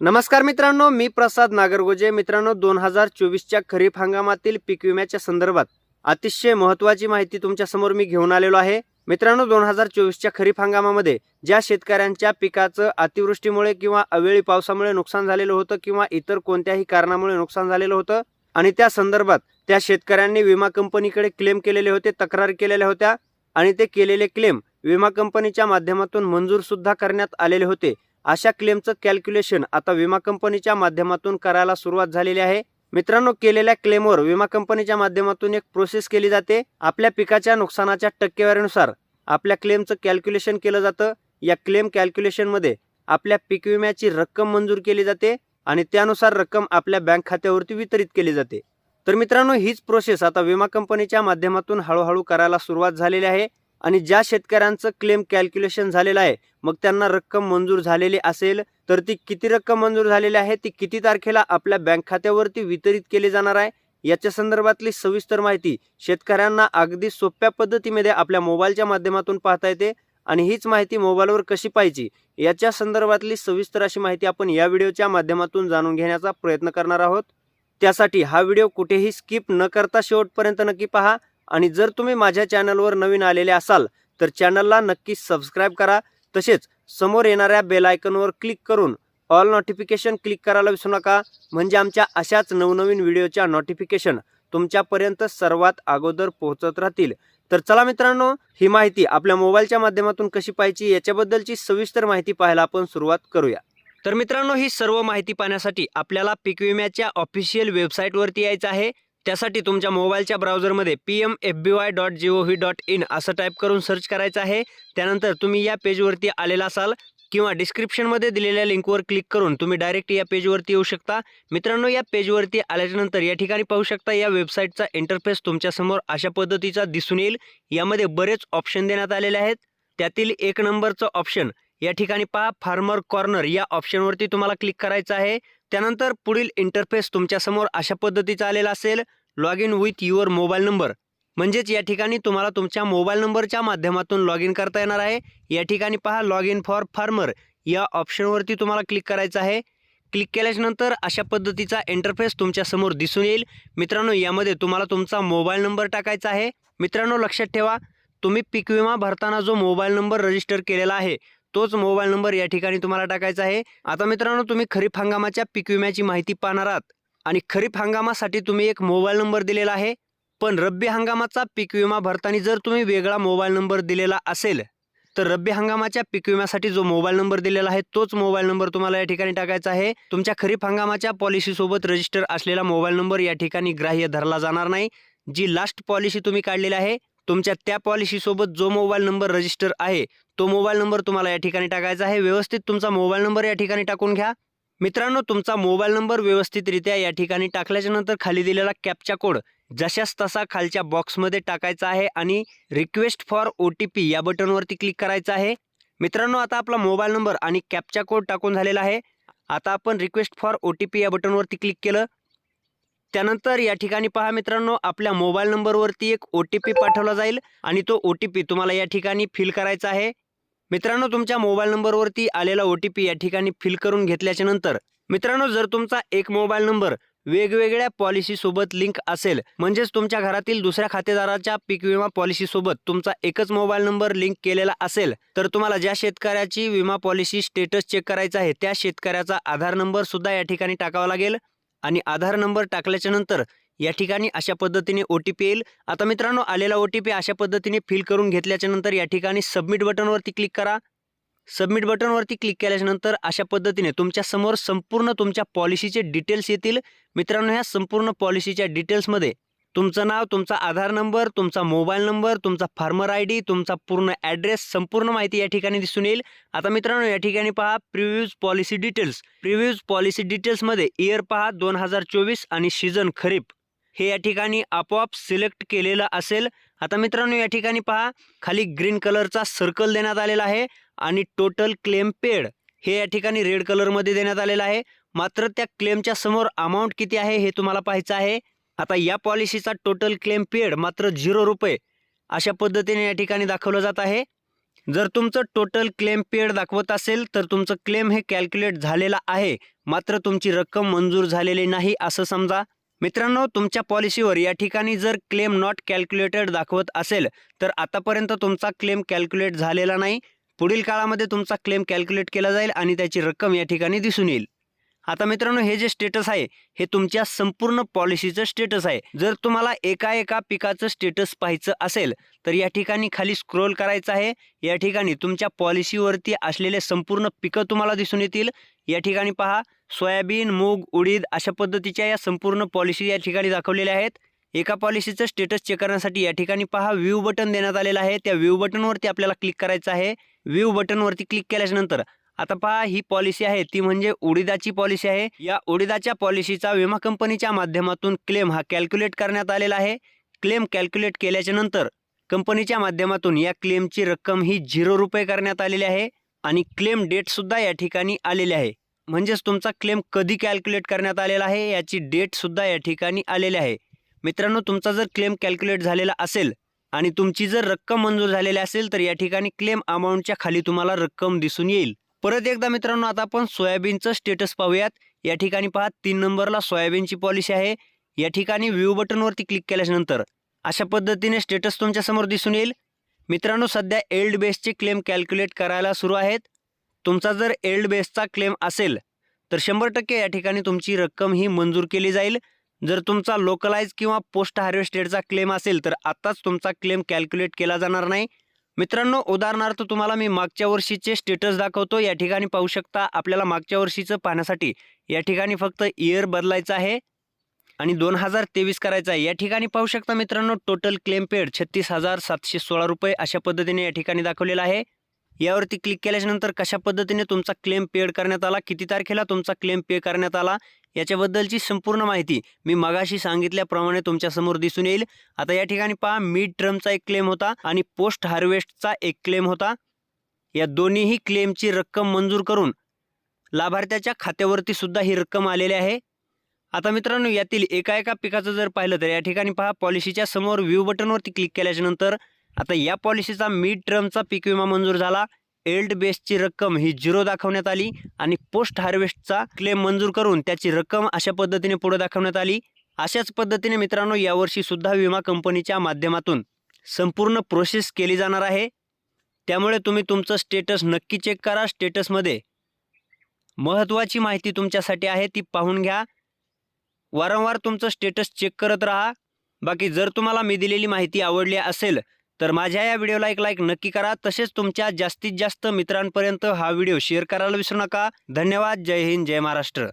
नमस्कार मित्रांनो मी प्रसाद नागरगोजे. मित्रांनो दोन हजार चोवीसच्या खरीप हंगामातील पीक विम्याच्या संदर्भात अतिशय महत्त्वाची माहिती तुमच्यासमोर मी घेऊन आलेलो आहे. मित्रांनो दोन हजार चोवीसच्या खरीप हंगामामध्ये ज्या शेतकऱ्यांच्या पिकाचं अतिवृष्टीमुळे किंवा अवेळी पावसामुळे नुकसान झालेलं होतं किंवा इतर कोणत्याही कारणामुळे नुकसान झालेलं होतं आणि त्या संदर्भात त्या शेतकऱ्यांनी विमा कंपनीकडे क्लेम केलेले होते तक्रार केलेल्या होत्या आणि ते केलेले क्लेम विमा कंपनीच्या माध्यमातून मंजूर सुद्धा करण्यात आलेले होते. अशा क्लेमचं कॅल्क्युलेशन आता विमा कंपनीच्या माध्यमातून करायला सुरुवात झालेली आहे. मित्रांनो केलेल्या क्लेमवर विमा कंपनीच्या माध्यमातून एक प्रोसेस केली जाते. आपल्या पिकाच्या नुकसानाच्या टक्केवारीनुसार आपल्या क्लेमचं कॅल्क्युलेशन केलं जातं. या क्लेम कॅल्क्युलेशनमध्ये आपल्या पीक विम्याची रक्कम मंजूर केली जाते आणि त्यानुसार रक्कम आपल्या बँक खात्यावरती वितरित केली जाते. तर मित्रांनो हीच प्रोसेस आता विमा कंपनीच्या माध्यमातून हळूहळू करायला सुरुवात झालेली आहे. आणि ज्या शेतकऱ्यांचं क्लेम कॅल्क्युलेशन झालेलं आहे मग त्यांना रक्कम मंजूर झालेली असेल तर ती किती रक्कम मंजूर झालेली आहे ती किती तारखेला आपल्या बँक खात्यावरती वितरित केली जाणार आहे याच्या संदर्भातली सविस्तर माहिती शेतकऱ्यांना अगदी सोप्या पद्धतीमध्ये आपल्या मोबाईलच्या माध्यमातून पाहता येते. आणि हीच माहिती मोबाईलवर कशी पाहिजे याच्या संदर्भातली सविस्तर अशी माहिती आपण या व्हिडिओच्या माध्यमातून जाणून घेण्याचा प्रयत्न करणार आहोत. त्यासाठी हा व्हिडिओ कुठेही स्किप न करता शेवटपर्यंत नक्की पहा. आणि जर तुम्ही माझ्या चॅनलवर नवीन आलेले असाल तर चॅनलला नक्की सबस्क्राईब करा. तसेच समोर येणाऱ्या बेलायकनवर क्लिक करून ऑल नोटिफिकेशन क्लिक करायला विसरू नका. म्हणजे आमच्या अशाच नवनवीन व्हिडिओच्या नोटिफिकेशन तुमच्यापर्यंत सर्वात अगोदर पोहोचत राहतील. तर चला मित्रांनो ही माहिती आपल्या मोबाईलच्या माध्यमातून कशी पाहायची याच्याबद्दलची सविस्तर माहिती पाहायला आपण सुरुवात करूया. तर मित्रांनो ही सर्व माहिती पाहण्यासाठी आपल्याला पीक विम्याच्या ऑफिशियल वेबसाईटवरती यायचं आहे. त्यासाठी तुमच्या मोबाईलच्या ब्राउझरमध्ये P M F B Y dot G O V dot in असं टाईप करून सर्च करायचं आहे. त्यानंतर तुम्ही या पेजवरती आलेला असाल किंवा डिस्क्रिप्शनमध्ये दिलेल्या लिंकवर क्लिक करून तुम्ही डायरेक्ट या पेजवरती येऊ शकता. मित्रांनो या पेजवरती आल्याच्यानंतर या ठिकाणी पाहू शकता या वेबसाईटचा इंटरफेस तुमच्यासमोर अशा पद्धतीचा दिसून येईल. यामध्ये बरेच ऑप्शन देण्यात आलेले आहेत. त्यातील एक नंबरचं ऑप्शन या ठिकाणी पहा फार्मर कॉर्नर या ऑप्शनवरती तुम्हाला क्लिक करायचं आहे. त्यानंतर पुढील इंटरफेस तुमच्यासमोर अशा पद्धतीचा आलेला असेल. Log in with your mobile number. म्हणजेच या ठिकाणी तुम्हाला तुमच्या मोबाईल नंबरच्या माध्यमातून लॉग इन करता येणार आहे. या ठिकाणी पहा लॉग इन फॉर फार्मर या ऑप्शनवरती तुम्हाला क्लिक करायचं आहे. क्लिक केल्याच्यानंतर अशा पद्धतीचा इंटरफेस तुमच्यासमोर दिसून येईल. मित्रांनो यामध्ये तुम्हाला तुमचा मोबाईल नंबर टाकायचा आहे. मित्रांनो लक्षात ठेवा तुम्ही पीक विमा भरताना जो मोबाईल नंबर रजिस्टर केलेला आहे तोच मोबाईल नंबर या ठिकाणी तुम्हाला टाकायचा आहे. आता मित्रांनो तुम्ही खरीप हंगामाच्या पीक विम्याची माहिती पाहणार आहात. आणि खरीप हंगामासाठी तुम्ही एक मोबाईल नंबर दिलेला आहे. पण रब्बी हंगामाचा पीक विमा भरताना जर तुम्ही वेगळा मोबाईल नंबर दिलेला असेल तर रब्बी हंगामाच्या पीक विम्यासाठी जो मोबाईल नंबर दिलेला आहे तोच मोबाईल नंबर तुम्हाला या ठिकाणी टाकायचा आहे. तुमच्या खरीप हंगामाच्या पॉलिसीसोबत रजिस्टर असलेला मोबाईल नंबर या ठिकाणी ग्राह्य धरला जाणार नाही. जी लास्ट पॉलिसी तुम्ही काढलेली आहे तुमच्या त्या पॉलिसीसोबत जो मोबाईल नंबर रजिस्टर आहे तो मोबाईल नंबर तुम्हाला या ठिकाणी टाकायचा आहे. व्यवस्थित तुमचा मोबाईल नंबर या ठिकाणी टाकून घ्या. मित्रांनो तुमचा मोबाईल नंबर व्यवस्थितरित्या या ठिकाणी टाकल्याच्या नंतर खाली दिलेला कॅपचा कोड जशाच तसा खालच्या बॉक्समध्ये टाकायचा आहे आणि request for O T P या बटनवरती क्लिक करायचं आहे. मित्रांनो आता आपला मोबाईल नंबर आणि कॅपचा कोड टाकून झालेला आहे. आता आपण request for O T P या बटनवरती क्लिक केलं. त्यानंतर या ठिकाणी पहा मित्रांनो आपल्या मोबाईल नंबरवरती एक ओ टी पी पाठवला जाईल आणि तो ओ टी पी तुम्हाला या ठिकाणी फिल करायचा आहे. मित्रांनो तुमच्या मोबाईल नंबरवरती आलेला ओ टी पी या ठिकाणी फिल करून घेतल्याच्या नंतर मित्रांनो जर तुमचा एक मोबाईल नंबर वेगवेगळ्या पॉलिसीसोबत लिंक असेल म्हणजेच तुमच्या घरातील दुसऱ्या खातेदाराच्या पीक विमा पॉलिसीसोबत तुमचा एकच मोबाईल नंबर लिंक केलेला असेल तर तुम्हाला ज्या शेतकऱ्याची विमा पॉलिसी स्टेटस चेक करायचा आहे त्या शेतकऱ्याचा आधार नंबर सुद्धा या ठिकाणी टाकावा लागेल. आणि आधार नंबर टाकल्याच्या नंतर या ठिकाणी अशा पद्धतीने ओ टी पी येईल. आता मित्रांनो आलेला ओ टी पी अशा पद्धतीने फिल करून घेतल्याच्या नंतर या ठिकाणी सबमिट बटनवरती क्लिक करा. सबमिट बटनवरती क्लिक केल्याच्यानंतर अशा पद्धतीने तुमच्यासमोर संपूर्ण तुमच्या पॉलिसीचे डिटेल्स येतील. मित्रांनो ह्या संपूर्ण पॉलिसीच्या डिटेल्समध्ये तुमचं नाव तुमचा आधार नंबर तुमचा मोबाईल नंबर तुमचा फार्मर आय डी तुमचा पूर्ण ॲड्रेस संपूर्ण माहिती या ठिकाणी दिसून येईल. आता मित्रांनो या ठिकाणी पहा previous policy details. Previous policy डिटेल्समध्ये इयर पहा दोन हजार चोवीस आणि सीझन खरीप. हे या ठिकाणी आपोआप सिलेक्ट केलेलं असेल. आता मित्रांनो या ठिकाणी पहा खाली ग्रीन कलरचा सर्कल देण्यात आलेला आहे आणि टोटल क्लेम पेड हे या ठिकाणी रेड कलरमध्ये देण्यात आलेलं आहे. मात्र त्या क्लेमच्या समोर अमाऊंट किती आहे हे तुम्हाला पाहायचं आहे. आता या पॉलिसीचा टोटल क्लेम पेड मात्र झिरो रुपये अशा पद्धतीने या ठिकाणी दाखवलं जात आहे. जर तुमचं टोटल क्लेम पेड दाखवत असेल तर तुमचं क्लेम हे कॅल्क्युलेट झालेलं आहे. मात्र तुमची रक्कम मंजूर झालेली नाही असं समजा. मित्रांनो तुमच्या पॉलिसीवर या ठिकाणी जर क्लेम नॉट कॅल्क्युलेटेड दाखवत असेल तर आतापर्यंत तुमचा क्लेम कॅल्क्युलेट झालेला नाही. पुढील काळामध्ये तुमचा क्लेम कॅल्क्युलेट केला जाईल आणि त्याची रक्कम या ठिकाणी दिसून येईल. आता मित्रांनो हे जे स्टेटस आहे हे तुमच्या संपूर्ण पॉलिसीचं स्टेटस आहे. जर तुम्हाला एका एका पिकाचं स्टेटस पाहायचं असेल तर या ठिकाणी खाली स्क्रोल करायचं आहे. या ठिकाणी तुमच्या पॉलिसीवरती असलेले संपूर्ण पिकं तुम्हाला दिसून येतील. या ठिकाणी पहा सोयाबीन मूग उडीद अशा पद्धतीच्या या संपूर्ण पॉलिसी या ठिकाणी दाखवलेल्या आहेत. एका पॉलिसीचं स्टेटस चेक करण्यासाठी या ठिकाणी पहा व्ह्यू बटन देण्यात आलेलं आहे. त्या व्ह्यू बटनवरती आपल्याला क्लिक करायचं आहे. व्ह्यू बटनवरती क्लिक केल्याच्यानंतर आता पहा ही पॉलिसी आहे. ती म्हणजे उडीदाची पॉलिसी आहे. या उडीदाच्या पॉलिसीचा विमा कंपनीच्या माध्यमातून क्लेम हा कॅल्क्युलेट करण्यात आलेला आहे. क्लेम कॅल्क्युलेट केल्याच्यानंतर कंपनीच्या माध्यमातून या क्लेमची रक्कम ही झिरो रुपये करण्यात आलेली आहे आणि क्लेम डेटसुद्धा या ठिकाणी आलेली आहे. म्हणजेच तुमचा क्लेम कधी कॅल्क्युलेट करण्यात आलेला आहे याची डेटसुद्धा या ठिकाणी आलेली आहे. मित्रांनो तुमचा जर क्लेम कॅल्क्युलेट झालेला असेल आणि तुमची जर रक्कम मंजूर झालेली असेल तर या ठिकाणी क्लेम अमाऊंटच्या खाली तुम्हाला रक्कम दिसून येईल. परत एकदा मित्रांनो आता आपण सोयाबीनचं स्टेटस पाहूयात. या ठिकाणी पहा तीन नंबरला सोयाबीनची पॉलिसी आहे. या ठिकाणी व्ह्यू बटनवरती क्लिक केल्यानंतर अशा पद्धतीने स्टेटस तुमच्यासमोर दिसून येईल. मित्रांनो सध्या एल्ड बेसचे क्लेम कॅल्क्युलेट करायला सुरू आहेत. तुमचा जर एल्ड बेसचा क्लेम असेल तर शंभर टक्के या ठिकाणी तुमची रक्कम ही मंजूर केली जाईल. जर तुमचा लोकलाइज किंवा पोस्ट हार्वेस्टेडचा क्लेम असेल तर आत्ताच तुमचा क्लेम कॅल्क्युलेट केला जाणार नाही. मित्रांनो उदाहरणार्थ तुम्हाला मी मागच्या वर्षीचे स्टेटस दाखवतो. या ठिकाणी पाहू शकता आपल्याला मागच्या वर्षीचं पाहण्यासाठी या ठिकाणी फक्त इयर बदलायचं आहे आणि दोन हजार तेवीस करायचं आहे. या ठिकाणी पाहू शकता मित्रांनो टोटल क्लेम पेड छत्तीस हजार सातशे सोळा रुपये अशा पद्धतीने या ठिकाणी दाखवलेलं आहे. यावरती क्लिक केल्याच्यानंतर कशा पद्धतीने तुमचा क्लेम पेड करण्यात आला किती तारखेला तुमचा क्लेम पे करण्यात आला याच्याबद्दलची संपूर्ण माहिती मी मगाशी सांगितल्याप्रमाणे तुमच्यासमोर दिसून येईल. आता या ठिकाणी पहा मिड टर्मचा एक क्लेम होता आणि पोस्ट हार्वेस्टचा एक क्लेम होता. या दोन्हीही क्लेमची रक्कम मंजूर करून लाभार्थ्याच्या खात्यावरती सुद्धा ही रक्कम आलेली आहे. आता मित्रांनो यातील एका एका पिकाचं जर पाहिलं तर या ठिकाणी पहा पॉलिसीच्या समोर व्ह्यू बटनवरती क्लिक केल्याच्यानंतर आता या पॉलिसीचा मिड टर्मचा पीक विमा मंजूर झाला. एल्ड बेसची रक्कम ही झिरो दाखवण्यात आली आणि पोस्ट हार्वेस्टचा क्लेम मंजूर करून त्याची रक्कम अशा पद्धतीने पुढे दाखवण्यात आली. अशाच पद्धतीने मित्रांनो यावर्षी सुद्धा विमा कंपनीच्या माध्यमातून संपूर्ण प्रोसेस केली जाणार आहे. त्यामुळे तुम्ही तुमचं स्टेटस नक्की चेक करा. स्टेटसमध्ये महत्त्वाची माहिती तुमच्यासाठी आहे ती पाहून घ्या. वारंवार तुमचं स्टेटस चेक करत राहा. बाकी जर तुम्हाला मी दिलेली माहिती आवडली असेल तर माझ्या या व्हिडिओला एक लाईक नक्की करा. तसेच तुमच्या जास्तीत जास्त मित्रांपर्यंत हा व्हिडिओ शेअर करायला विसरू नका. धन्यवाद. जय हिंद. जय महाराष्ट्र.